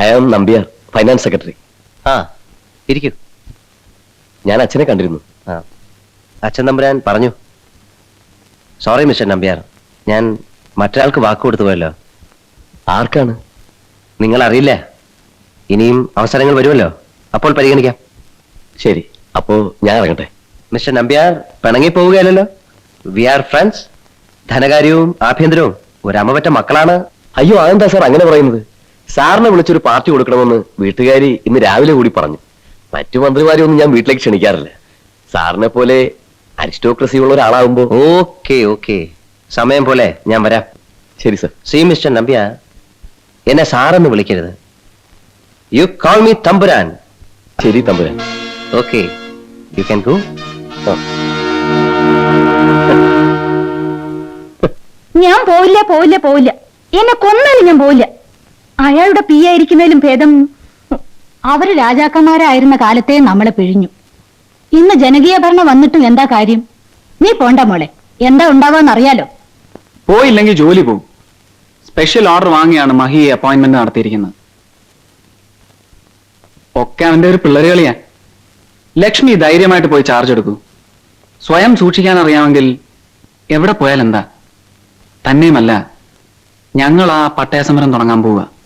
I am Nambiar finance secretary ആ ഇരിക്കൂ. ഞാൻ അച്ഛനെ കണ്ടിരുന്നു. ആ അച്ഛൻ നമ്പുരാൻ പറഞ്ഞു. Sorry mister Nambiar. ഞാൻ മറ്റൊരാൾക്ക് വാക്ക് കൊടുത്തു പോയല്ലോ. ആർക്കാണ്? നിങ്ങൾ അറിയില്ല ഇനിയും അവസരങ്ങൾ വരുമല്ലോ. അപ്പോൾ പരിഗണിക്കാം. ശരി അപ്പോ ഞാൻ ഇറങ്ങട്ടെ. മിസ്റ്റർ നമ്പിയാർ പിണങ്ങി പോവുകയല്ലോ വി ആർ ഫ്രണ്ട്സ് ധനകാര്യവും ആഭ്യന്തരവും. ഒരമ്മ പറ്റ മക്കളാണ്. അയ്യോ അതെന്താ സാർ അങ്ങനെ പറയുന്നത്? സാറിനെ വിളിച്ചൊരു പാർട്ടി കൊടുക്കണമെന്ന് വീട്ടുകാരി ഇന്ന് രാവിലെ കൂടി പറഞ്ഞു. മറ്റു മന്ത്രിമാരെ ഒന്നും ഞാൻ വീട്ടിലേക്ക് ക്ഷണിക്കാറില്ല. സാറിനെ പോലെ അരിസ്റ്റോക്രസി ഉള്ള ഒരാളാകുമ്പോ ഓക്കെ ഓക്കെ. സമയം പോലെ ഞാൻ വരാം. ശരി സർ. ശ്രീ മിസ്റ്റർ നമ്പ്യ എന്നെ സാറെന്ന് വിളിക്കരുത്. യു കോൾ മീ തമ്പുരാൻ. ശരി തമ്പുരാൻ. ഓക്കെ. യു ക്യാൻ ഗോ ഞാൻ പോയില്ല പോയില്ല പോയില്ല എന്നെ കൊന്നാലും ഞാൻ പോവില്ല. അയാളുടെ പി ആയിരിക്കുന്നതിലും ഭേദം അവർ രാജാക്കന്മാരായിരുന്ന കാലത്തെ നമ്മളെ പിഴിഞ്ഞു. ഇന്ന് ജനകീയ ഭരണം വന്നിട്ടും എന്താ കാര്യം? നീ പോണ്ട മോളെ. എന്താ ഉണ്ടാവാന്നറിയാലോ. പോയില്ലെങ്കിൽ ജോലി പോകും. സ്പെഷ്യൽ ഓർഡർ വാങ്ങിയാണ് മഹി അപ്പോയിന്റ്മെന്റ് നടത്തിയിരിക്കുന്നത്. ഒക്കെ അവന്റെ ഒരു പിള്ളേരുകളിയാ. ലക്ഷ്മി ധൈര്യമായിട്ട് പോയി ചാർജ് എടുക്കൂ. സ്വയം സൂക്ഷിക്കാൻ അറിയാമെങ്കിൽ എവിടെ പോയാൽ എന്താ തന്നെയുമല്ല. ഞങ്ങൾ ആ പട്ടയ സമരം തുടങ്ങാൻ പോവുക.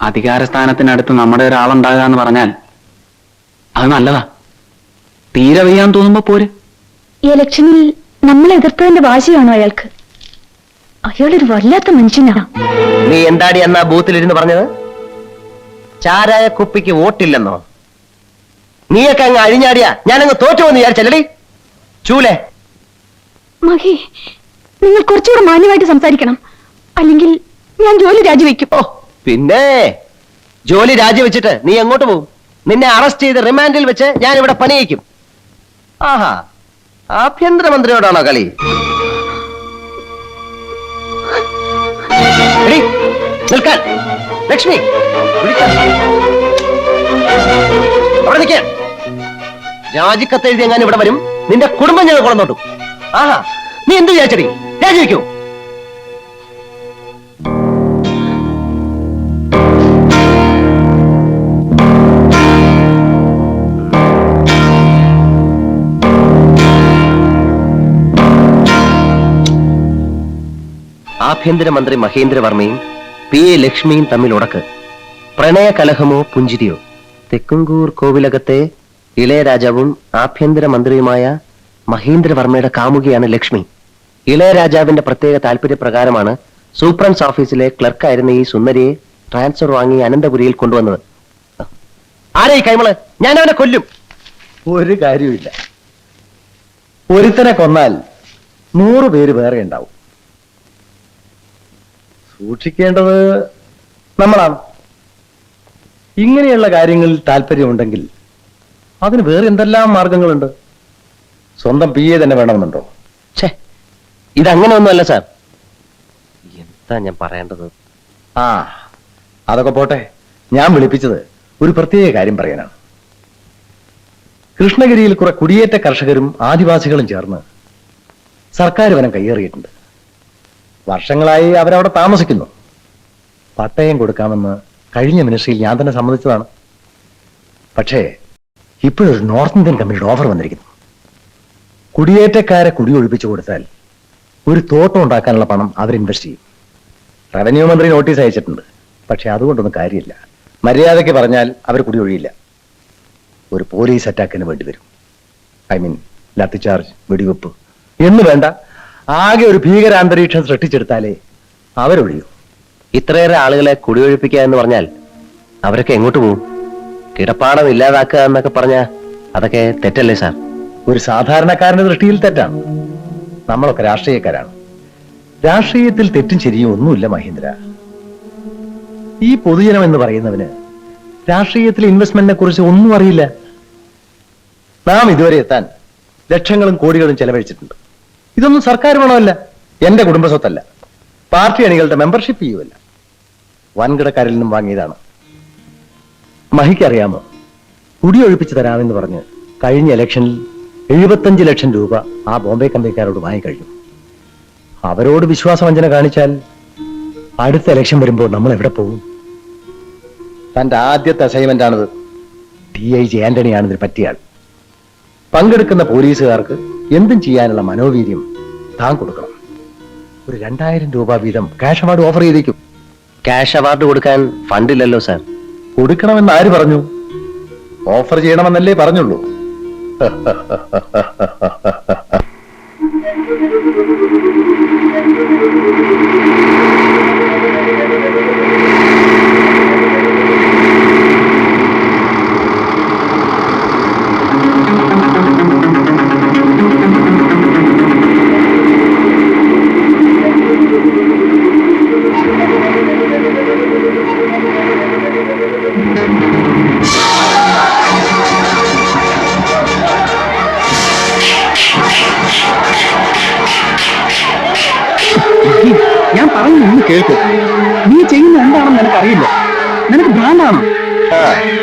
അധികാരസ്ഥാനത്തിനടുത്ത് നമ്മുടെ ഒരാളുണ്ടാകുക എന്ന് പറഞ്ഞാൽ അത് നല്ലതാ. തീരെ വയ്യാന്ന് തോന്നുമ്പോ പോര്. ഈ ഇലക്ഷനിൽ നമ്മൾ എതിർത്തതിന്റെ വാശിയാണോ അയാൾക്ക്? അയാളൊരു വല്ലാത്ത മനുഷ്യനാ. നീ എന്താടി എന്നാ ബൂത്തിലിരുന്ന് പറഞ്ഞത്? ചാരായ കുപ്പിക്ക് വോട്ടില്ലെന്നോ? നീയൊക്കെ അങ്ങ് അഴിഞ്ഞാടിയാ. ഞാനങ്ങ് തോറ്റുവെന്ന് വിചാരിച്ചല്ലടി. ചൂലേ. മഹി നിങ്ങൾ കുറച്ചുകൂടെ മാന്യമായിട്ട് സംസാരിക്കണം. അല്ലെങ്കിൽ ഞാൻ ജോലി രാജിവെക്കും. ഓ പിന്നെ? ജോലി രാജിവെച്ചിട്ട് നീ എങ്ങോട്ട് പോകും നിന്നെ അറസ്റ്റ് ചെയ്ത് റിമാൻഡിൽ വെച്ച് ഞാൻ ഇവിടെ പണിയിക്കും. ആഹാ ആഭ്യന്തരമന്ത്രിയോടാണോ കളി? നിൽക്കാൻ. ലക്ഷ്മി. അവിടെ നിൽക്കാൻ രാജിക്കത്ത് എഴുതി എങ്ങാനും ഇവിടെ വരും. നിന്റെ കുടുംബം ഞങ്ങൾ കൊളന്നോട്ടു ആഹാ നീ എന്ത് വിചാരിച്ചടി? രാജിവെക്കൂ. ആഭ്യന്തരമന്ത്രി മഹേന്ദ്രവർമ്മയും പി എ ലക്ഷ്മിയും തമ്മിൽ ഉടക്ക്. പ്രണയ കലഹമോ പുഞ്ചിരിയോ. തെക്കുംകൂർ കോവിലകത്തെ ഇളയരാജാവും ആഭ്യന്തരമന്ത്രിയുമായ മഹേന്ദ്രവർമ്മയുടെ കാമുകിയാണ് ലക്ഷ്മി. ഇളയരാജാവിന്റെ പ്രത്യേക താല്പര്യപ്രകാരമാണ് സൂപ്രണ്ട്സ് ഓഫീസിലെ ക്ലർക്കായിരുന്ന ഈ സുന്ദരിയെ ട്രാൻസ്ഫർ വാങ്ങി അനന്തപുരിയിൽ കൊണ്ടുവന്നത്. ആരെ കൈമൾ? ഞാൻ അവനെ കൊല്ലും. ഒരു കാര്യമില്ല ഒരുത്തനെ കൊന്നാൽ നൂറ് പേര് വേറെ ഉണ്ടാവും. സൂക്ഷിക്കേണ്ടത് നമ്മളാണ്. ഇങ്ങനെയുള്ള കാര്യങ്ങളിൽ താല്പര്യമുണ്ടെങ്കിൽ അതിന് വേറെ എന്തെല്ലാം മാർഗങ്ങളുണ്ട്? സ്വന്തം പി എ തന്നെ വേണമെന്നുണ്ടോ? ഛേ ഇതങ്ങനെ ഒന്നുമല്ല സാർ. എന്താ ഞാൻ പറയേണ്ടത്? ആ അതൊക്കെ പോട്ടെ. ഞാൻ വിളിപ്പിച്ചത് ഒരു പ്രത്യേക കാര്യം പറയാനാണ്. കൃഷ്ണഗിരിയിൽ കുറെ കുടിയേറ്റ കർഷകരും ആദിവാസികളും ചേർന്ന് സർക്കാർ വനം കയ്യേറിയിട്ടുണ്ട്. വർഷങ്ങളായി അവരവിടെ താമസിക്കുന്നു. പട്ടയം കൊടുക്കാമെന്ന് കഴിഞ്ഞ മിനിസ്ട്രിയിൽ ഞാൻ തന്നെ സമ്മതിച്ചതാണ്. പക്ഷേ ഇപ്പോഴൊരു നോർത്ത് ഇന്ത്യൻ കമ്പനിയുടെ ഓഫർ വന്നിരിക്കുന്നു. കുടിയേറ്റക്കാരെ കുടിയൊഴിപ്പിച്ചു കൊടുത്താൽ ഒരു തോട്ടം ഉണ്ടാക്കാനുള്ള പണം അവർ ഇൻവെസ്റ്റ് ചെയ്യും. റവന്യൂ മന്ത്രി നോട്ടീസ് അയച്ചിട്ടുണ്ട്. പക്ഷെ അതുകൊണ്ടൊന്നും കാര്യമില്ല. മര്യാദയ്ക്ക് പറഞ്ഞാൽ അവർ കുടിയൊഴിയില്ല ഒരു പോലീസ് അറ്റാക്കിന് വേണ്ടി വരും. ഐ മീൻ ലാത്തിചാർജ് വെടിവെപ്പ്. എന്ന് വേണ്ട ആകെ ഒരു ഭീകരാന്തരീക്ഷം സൃഷ്ടിച്ചെടുത്താലേ അവരൊഴിയൂ. ഇത്രയേറെ ആളുകളെ കുടിയൊഴിപ്പിക്കുക എന്ന് പറഞ്ഞാൽ അവരൊക്കെ എങ്ങോട്ട് പോകും കിടപ്പാടം ഇല്ലാതാക്കുക എന്നൊക്കെ പറഞ്ഞ അതൊക്കെ തെറ്റല്ലേ സാർ? ഒരു സാധാരണക്കാരന്റെ ദൃഷ്ടിയിൽ തെറ്റാണ് നമ്മളൊക്കെ രാഷ്ട്രീയക്കാരാണ്. രാഷ്ട്രീയത്തിൽ തെറ്റും ശരിയും ഒന്നുമില്ല മഹീന്ദ്ര. ഈ പൊതുജനം എന്ന് പറയുന്നവന് രാഷ്ട്രീയത്തിൽ ഇൻവെസ്റ്റ്മെന്റിനെ കുറിച്ച് ഒന്നും അറിയില്ല. നാം ഇതുവരെ എത്താൻ ലക്ഷങ്ങളും കോടികളും ചെലവഴിച്ചിട്ടുണ്ട്. ഇതൊന്നും സർക്കാർ പണമല്ല. എന്റെ കുടുംബ സ്വത്തല്ല പാർട്ടി അണികളുടെ മെമ്പർഷിപ്പ് ചെയ്യുമല്ല വൻകിടക്കാരിൽ നിന്നും വാങ്ങിയതാണ്. മഹിക്കറിയാമോ? കുടിയൊഴിപ്പിച്ച് തരാമെന്ന് പറഞ്ഞ് കഴിഞ്ഞ ഇലക്ഷനിൽ എഴുപത്തഞ്ച് ലക്ഷം രൂപ ആ ബോംബെ കമ്പനിക്കാരോട് വാങ്ങിക്കഴിഞ്ഞു. അവരോട് വിശ്വാസവഞ്ചന കാണിച്ചാൽ അടുത്ത ഇലക്ഷൻ വരുമ്പോൾ നമ്മൾ എവിടെ പോകും? തന്റെ ആദ്യത്തെ അസൈൻമെന്റ് ആണിത്. ടി ഐ ജി ആന്റണിയാണ് ഇതിന് പറ്റിയ പങ്കെടുക്കുന്ന പോലീസുകാർക്ക് എന്തും ചെയ്യാനുള്ള മനോവീര്യം താൻ കൊടുക്കണം. ഒരു രണ്ടായിരം രൂപ വീതം ക്യാഷ് അവാർഡ് ഓഫർ ചെയ്തേക്കും. ക്യാഷ് അവാർഡ് കൊടുക്കാൻ ഫണ്ടില്ലല്ലോ സാർ കൊടുക്കണമെന്ന് ആര് പറഞ്ഞു? ഓഫർ ചെയ്യണമെന്നല്ലേ പറഞ്ഞുള്ളൂ. Thank പറയുന്നു ഒന്ന് കേൾക്കും. നീ ചെയ്യുന്ന എന്താണെന്ന് നിനക്ക് അറിയില്ല നിനക്ക് ഭ്രാന്താണോ.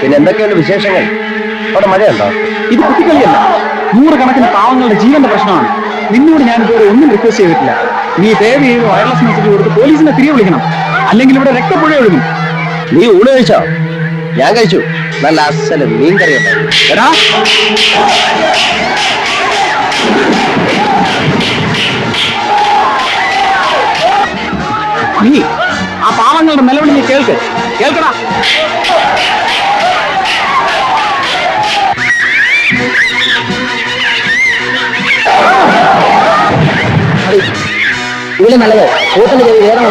പിന്നെ എന്തൊക്കെയാണ് വിശേഷങ്ങൾ? അവിടെ മഴയുണ്ടോ? ഇത് കുട്ടിക്കളിയല്ല നൂറുകണക്കിന് പാവങ്ങളുടെ ജീവന്റെ പ്രശ്നമാണ്. നിന്നോട് ഞാൻ ഇതുവരെ ഒന്നും റിക്വസ്റ്റ് ചെയ്തിട്ടില്ല. നീ ദയവ് ചെയ്ത് വയർലെസ് മെസ്സേജ് കൊടുത്ത് പോലീസിനെ തിരികെ വിളിക്കണം. അല്ലെങ്കിൽ ഇവിടെ രക്തപ്പുഴ ഒഴുകും. നീ ഊണ് കഴിച്ചോ? ഞാൻ കഴിച്ചു. നല്ല അസല മീൻ കറി ഉണ്ടായിരുന്നു നീ ആ പാവങ്ങളുടെ നിലവിളി നീ കേൾക്ക് കേൾക്കടാ ഇവിടെ നല്ലത് കൂട്ടിന് ചെവി വേറെ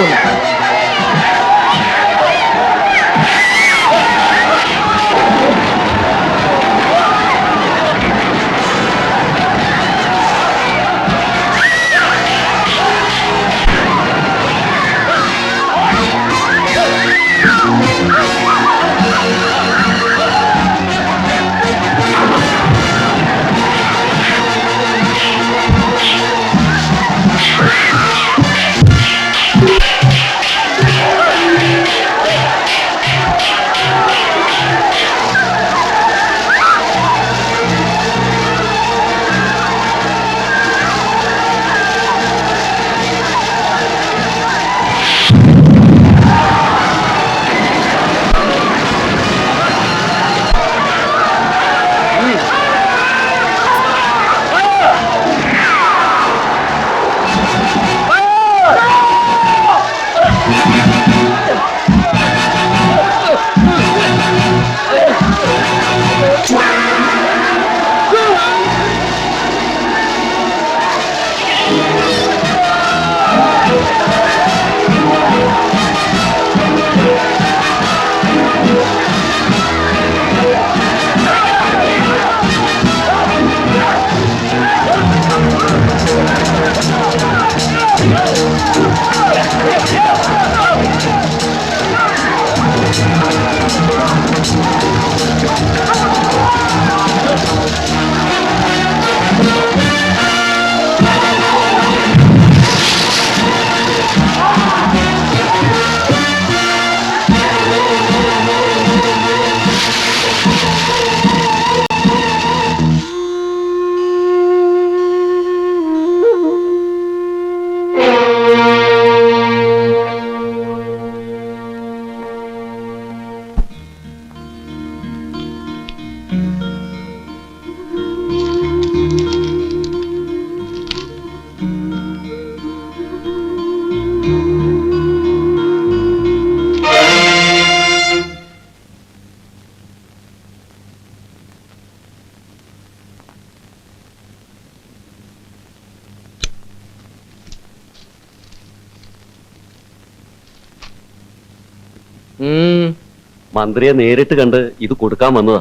മന്ത്രിയെ നേരിട്ട് കണ്ട് ഇത് കൊടുക്കാൻ വന്നതാ.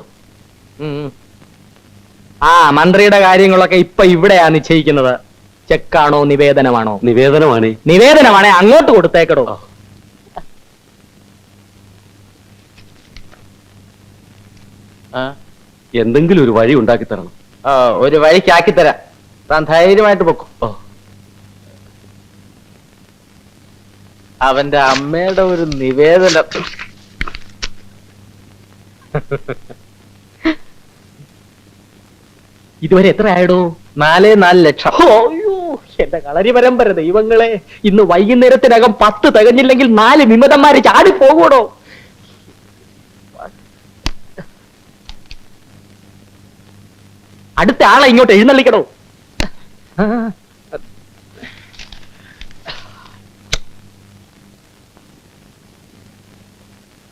ആ മന്ത്രിയുടെ കാര്യങ്ങളൊക്കെ ഇപ്പൊ ഇവിടെയാ നിശ്ചയിക്കുന്നത്. ചെക്കാണോ നിവേദനമാണോ? നിവേദനമാണ്. നിവേദനമാണേ അങ്ങോട്ട് കൊടുത്തേക്കടോ. എന്തെങ്കിലും ഒരു വഴി ഉണ്ടാക്കി തരണം ഒരു വഴിക്കാക്കി തരാം താൻ ധൈര്യമായിട്ട് പൊക്കോ. അവന്റെ അമ്മയുടെ ഒരു നിവേദനം. ഇതുവരെ എത്ര ആയടോ? നാലേ നാല് ലക്ഷം. എന്റെ കളരി പരമ്പര ദൈവങ്ങളെ ഇന്ന് വൈകുന്നേരത്തിനകം പത്ത് തികഞ്ഞില്ലെങ്കിൽ നാല് വിമതന്മാര് ചാടി പോകൂടോ അടുത്ത ആളെ ഇങ്ങോട്ട് എഴുന്നള്ളിക്കണോ?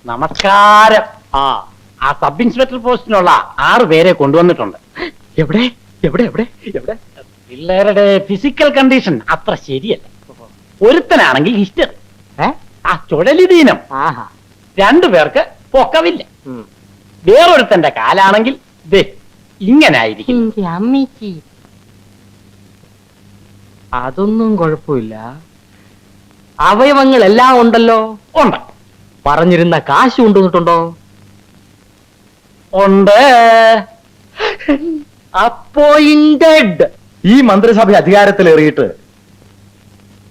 നമസ്കാരം. ആ. ആ സബ് ഇൻസ്പെക്ടർ പോസ്റ്റിനുള്ള ആറ് പേരെ കൊണ്ടുവന്നിട്ടുണ്ട്. എവിടെ? എവിടെ? എവിടെ? എവിടെ? പിള്ളേരുടെ ഫിസിക്കൽ കണ്ടീഷൻ അത്ര ശരിയല്ല. ഒരുത്തനാണെങ്കിൽ ഹിസ്റ്റർ ആ ചുഴലിദീനം രണ്ടു പേർക്ക് പൊക്കവില്ല. വേറൊരുത്തന്റെ കാലാണെങ്കിൽ ദേ ഇങ്ങനെ ആയിരിക്കും അമ്മയ്ക്ക് അതൊന്നും കുഴപ്പമില്ല. അവയവങ്ങളെല്ലാം ഉണ്ടല്ലോ. ഉണ്ട്. പറഞ്ഞിരുന്ന കാശ് കൊണ്ടുവന്നിട്ടുണ്ടോ? ഉണ്ട്. അപ്പോയിന്റഡ്. ഈ മന്ത്രിസഭ അധികാരത്തിലേറിയിട്ട്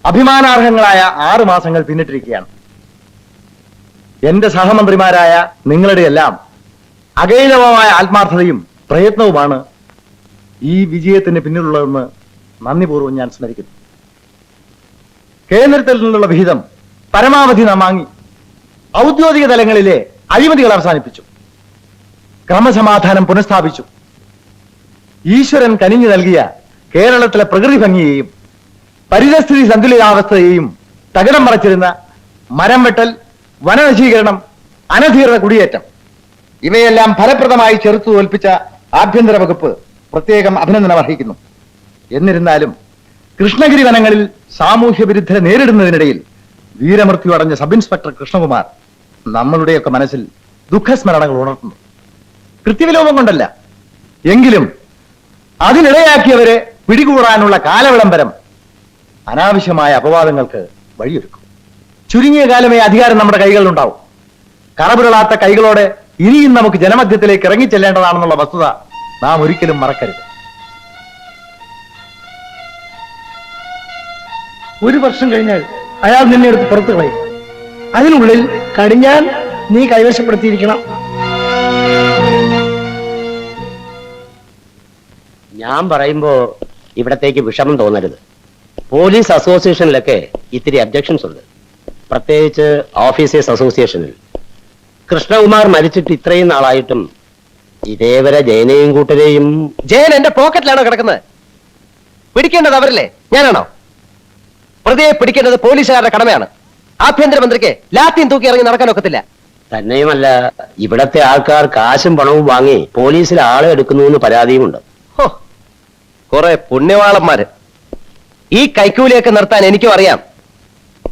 അഭിമാനാർഹങ്ങളായ ആറ് മാസങ്ങൾ പിന്നിട്ടിരിക്കുകയാണ്. എന്റെ സഹമന്ത്രിമാരായ നിങ്ങളുടെ എല്ലാം അകൈലവമായ ആത്മാർത്ഥതയും പ്രയത്നവുമാണ് ഈ വിജയത്തിന് പിന്നിലുള്ളതെന്ന് നന്ദിപൂർവം ഞാൻ സ്മരിക്കുന്നു. കേന്ദ്രത്തിൽ നിന്നുള്ള വിഹിതം പരമാവധി നാം വാങ്ങി. ഔദ്യോഗിക തലങ്ങളിലെ അഴിമതികൾ അവസാനിപ്പിച്ചു. ക്രമസമാധാനം പുനഃസ്ഥാപിച്ചു. ഈശ്വരൻ കനിഞ്ഞു നൽകിയ കേരളത്തിലെ പ്രകൃതി ഭംഗിയെയും പരിതസ്ഥിതി സന്തുലിതാവസ്ഥയെയും തകിടം മറച്ചിരുന്ന മരം വെട്ടൽ വനനശീകരണം അനധികൃത കുടിയേറ്റം ഇവയെല്ലാം ഫലപ്രദമായി ചെറുത്തു തോൽപ്പിച്ച ആഭ്യന്തര വകുപ്പ് പ്രത്യേകം അഭിനന്ദനം അർഹിക്കുന്നു. എന്നിരുന്നാലും കൃഷ്ണഗിരി വനങ്ങളിൽ സാമൂഹ്യ വിരുദ്ധരെ നേരിടുന്നതിനിടയിൽ വീരമൃത്യു അടഞ്ഞ സബ് ഇൻസ്പെക്ടർ കൃഷ്ണകുമാർ നമ്മളുടെയൊക്കെ മനസ്സിൽ ദുഃഖസ്മരണകൾ ഉണർത്തുന്നു. കൃത്യവിലോപം കൊണ്ടല്ല. എങ്കിലും അതിനിടയാക്കിയവരെ പിടികൂടാനുള്ള കാലവിളംബരം അനാവശ്യമായ അപവാദങ്ങൾക്ക് വഴിയൊരുക്കും. ചുരുങ്ങിയ കാലമേ അധികാരം നമ്മുടെ കൈകളിലുണ്ടാവും. കറപുരളാത്ത കൈകളോടെ ഇനിയും നമുക്ക് ജനമധ്യത്തിലേക്ക് ഇറങ്ങിച്ചെല്ലേണ്ടതാണെന്നുള്ള വസ്തുത നാം ഒരിക്കലും മറക്കരുത്. ഒരു വർഷം കഴിഞ്ഞാൽ അയാൾ നിന്നെ എടുത്ത് പുറത്തു കളയും. അതിനുള്ളിൽ കടിഞ്ഞാൻ നീ കൈവശപ്പെടുത്തിയിരിക്കണം. ഞാൻ പറയുമ്പോ ഇവിടത്തേക്ക് വിഷമം തോന്നരുത്. പോലീസ് അസോസിയേഷനിലൊക്കെ ഇത്തിരി അബ്ജക്ഷൻസ് ഉണ്ട്. പ്രത്യേകിച്ച് ഓഫീസേഴ്സ് അസോസിയേഷനിൽ. കൃഷ്ണകുമാർ മരിച്ചിട്ട് ഇത്രയും നാളായിട്ടും ഇതേവരെ ജയനെയും കൂട്ടരെയും ജയൻ എന്റെ പോക്കറ്റിലാണോ കിടക്കുന്നത്? പിടിക്കേണ്ടത് അവരല്ലേ? ഞാനാണോ? പ്രതിയെ പിടിക്കേണ്ടത് പോലീസുകാരുടെ കടമയാണ്. ആഭ്യന്തരമന്ത്രിക്ക് ലാത്തിയും തൂക്കി ഇറങ്ങി നടക്കാൻ ഒക്കത്തില്ല. തന്നെയുമല്ല ഇവിടത്തെ ആൾക്കാർ കാശും പണവും വാങ്ങി പോലീസിൽ ആളെ എടുക്കുന്നു എന്ന് പരാതിയുമുണ്ട്. ഹോ, കുറെ പുണ്യവാളന്മാര്. ഈ കൈക്കൂലിയൊക്കെ നിർത്താൻ എനിക്കും അറിയാം.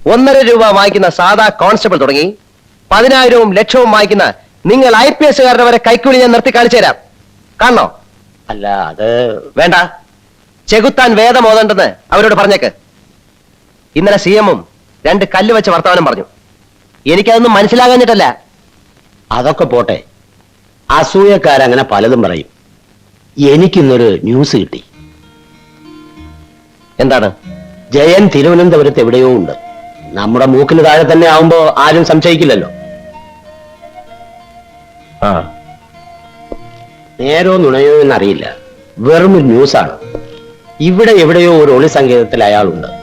ഒന്നര രൂപ വാങ്ങിക്കുന്ന സാധാ കോൺസ്റ്റബിൾ തുടങ്ങി പതിനായിരവും ലക്ഷവും വാങ്ങിക്കുന്ന നിങ്ങൾ ഐ പി എസുകാരുടെ വരെ കൈക്കൂലി ഞാൻ നിർത്തി കാണിച്ചു തരാം. കാണണോ? അല്ല അത് വേണ്ട. ചെകുത്താൻ വേദമോതണ്ടെന്ന് അവരോട് പറഞ്ഞേക്ക്. ഇന്നലെ സി എമ്മും രണ്ട് കല്ല് വെച്ച് വർത്തമാനം പറഞ്ഞു. എനിക്കതൊന്നും മനസ്സിലാകാഞ്ഞിട്ടല്ല. അതൊക്കെ പോട്ടെ. അസൂയക്കാരങ്ങനെ പലതും പറയും. എനിക്കിന്നൊരു ന്യൂസ് കിട്ടി. എന്താണ്? ജയൻ തിരുവനന്തപുരത്ത് എവിടെയോ ഉണ്ട്. നമ്മുടെ മൂക്കിന് താഴെ തന്നെ ആവുമ്പോ ആരും സംശയിക്കില്ലല്ലോ. ആ. നേരോ നുണയോ എന്നറിയില്ല. വെറും ഒരു ന്യൂസാണ്. ഇവിടെ എവിടെയോ ഒരു ഒളി സങ്കേതത്തിൽ അയാളുണ്ട്.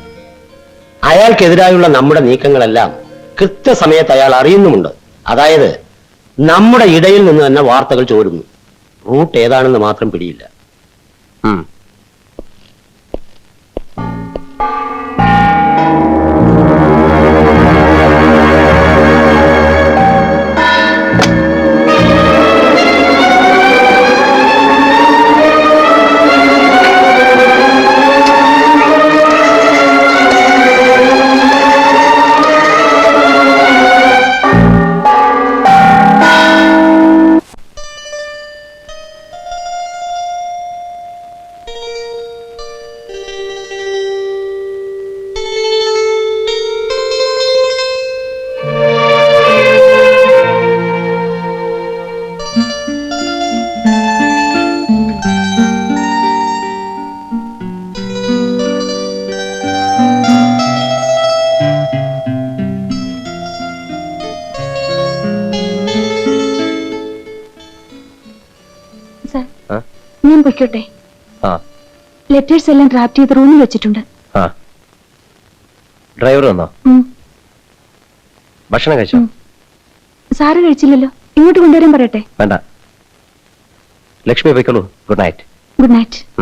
അയാൾക്കെതിരായുള്ള നമ്മുടെ നീക്കങ്ങളെല്ലാം കൃത്യസമയത്ത് അയാൾ അറിയുന്നുമുണ്ട്. അതായത് നമ്മുടെ ഇടയിൽ നിന്ന് തന്നെ വാർത്തകൾ ചോരുന്നു. റൂട്ട് ഏതാണെന്ന് മാത്രം പിടിയില്ല. ഞാൻ പൊയ്ക്കോട്ടെ. ലെറ്റേഴ്സ് എല്ലാം ഡ്രാഫ്റ്റ് ചെയ്ത് റൂമിൽ വെച്ചിട്ടുണ്ട്. ഡ്രൈവർ വന്നോ. ഭക്ഷണം കഴിച്ചോ. സാറ് കഴിച്ചില്ലല്ലോ. ഇങ്ങോട്ട് കൊണ്ടുവരാൻ പറയട്ടെ. വേണ്ട. ലക്ഷ്മി പോയിക്കോളൂ. Good night good night.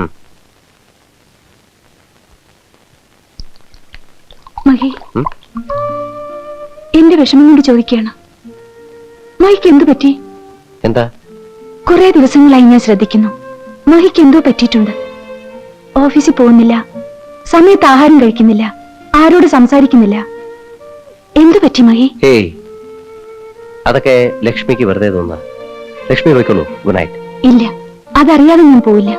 Mahi? എന്റെ വിഷമം കൊണ്ട് ചോദിക്കുകയാണ്. മഹിക്ക് എന്ത് പറ്റി? എന്താ? കുറെ ദിവസങ്ങളായി ഞാൻ ശ്രദ്ധിക്കുന്നു. മഹിക്ക് എന്തോ പറ്റിയിട്ടുണ്ട്. ഓഫീസിൽ പോകുന്നില്ല. സമയത്ത് ആഹാരം കഴിക്കുന്നില്ല. ആരോട് സംസാരിക്കുന്നില്ല. എന്തു പറ്റി മഹി? അതൊക്കെ ലക്ഷ്മിക്ക് വെറുതെ ലക്ഷ്മി പോയിക്കോളൂ. Good night. ഇല്ല അതറിയാതെ ഞാൻ പോവില്ല.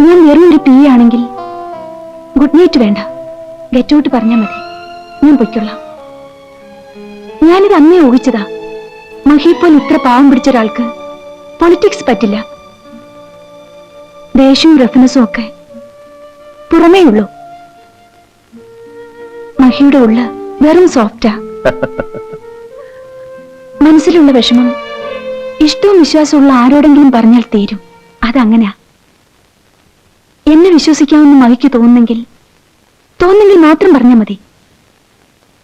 ഞാൻ വെറും ഒരു പി ആണെങ്കിൽ ഗുഡ് നൈറ്റ് വേണ്ട. ഗെറ്റ് ഔട്ട് പറഞ്ഞാൽ മതി. ഞാൻ പൊയ്ക്കൊള്ളാം. ഞാനിത് അന്നേ ഊഹിച്ചതാ. മഹിപ്പോൾ ഇത്ര പാവം പിടിച്ച ഒരാൾക്ക് പൊളിറ്റിക്സ് പറ്റില്ല. ദേഷ്യവും റഫ്നസും ഒക്കെ പുറമേ ഉള്ളൂ. മഹിയുടെ ഉള്ള വെറും സോഫ്റ്റാ മനസ്സിലുള്ള വിഷമം ഇഷ്ടവും വിശ്വാസമുള്ള ആരോടെങ്കിലും പറഞ്ഞാൽ തീരും. അതങ്ങനെയാ എന്നെ വിശ്വസിക്കാമെന്ന് മഹിക്ക് തോന്നുന്നെങ്കിൽ തോന്നുന്നെങ്കിൽ മാത്രം പറഞ്ഞാൽ മതി.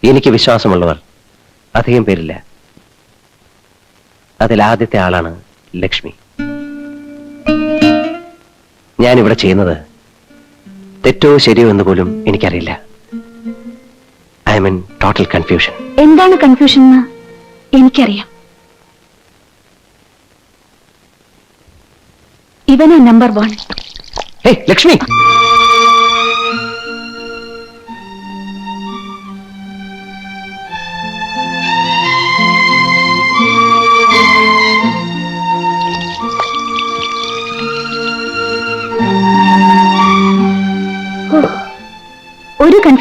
എനിക്ക് വിശ്വാസമുള്ളവർ അധികം പേരില്ല. അതിൽ ആദ്യത്തെ ആളാണ് ലക്ഷ്മി. ഞാനിവിടെ ചെയ്യുന്നത് തെറ്റോ ശരിയോ എന്ന് പോലും എനിക്കറിയില്ല. I mean total confusion. എന്താണ് കൺഫ്യൂഷൻ എന്ന് എനിക്കറിയാം. ഇവനാ നമ്പർ വൺ. ലക്ഷ്മി!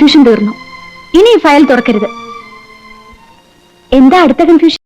കൺഫ്യൂഷൻ തീർന്നു. ഇനി ഈ ഫയൽ തുറക്കരുത്. എന്താ അടുത്ത കൺഫ്യൂഷൻ